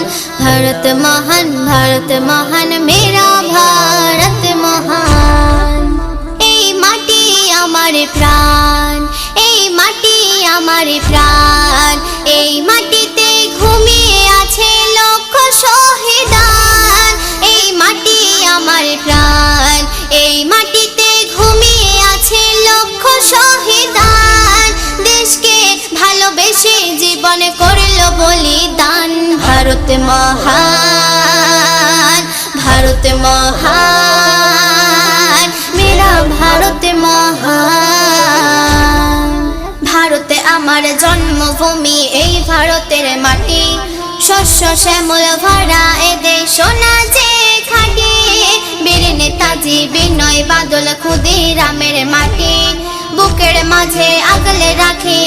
भारत महान भारत महान मेरा भारत महान এই মাটি আমার প্রাণ এই মাটি আমার প্রাণ এই মাটিতে ঘুমিয়ে আছে লক্ষ শহীদান এই মাটি আমার প্রাণ এই মাটিতে ঘুমিয়ে আছে লক্ষ শহীদান দেশকে ভালোবেসে জীবনে করলো বলিদান ভারত মহান, ভারত মহান, মেরা ভারত মহান। ভারতে আমার জন্মভূমি, এই ভারতের মাটি। শস্য, শ্যামল, ভরা এদে সোনা যে খাটি। বীর নেতাজি, বিনয়, বাদল, ক্ষুদিরামের মাটি। বুকের মাঝে আগলে রাখে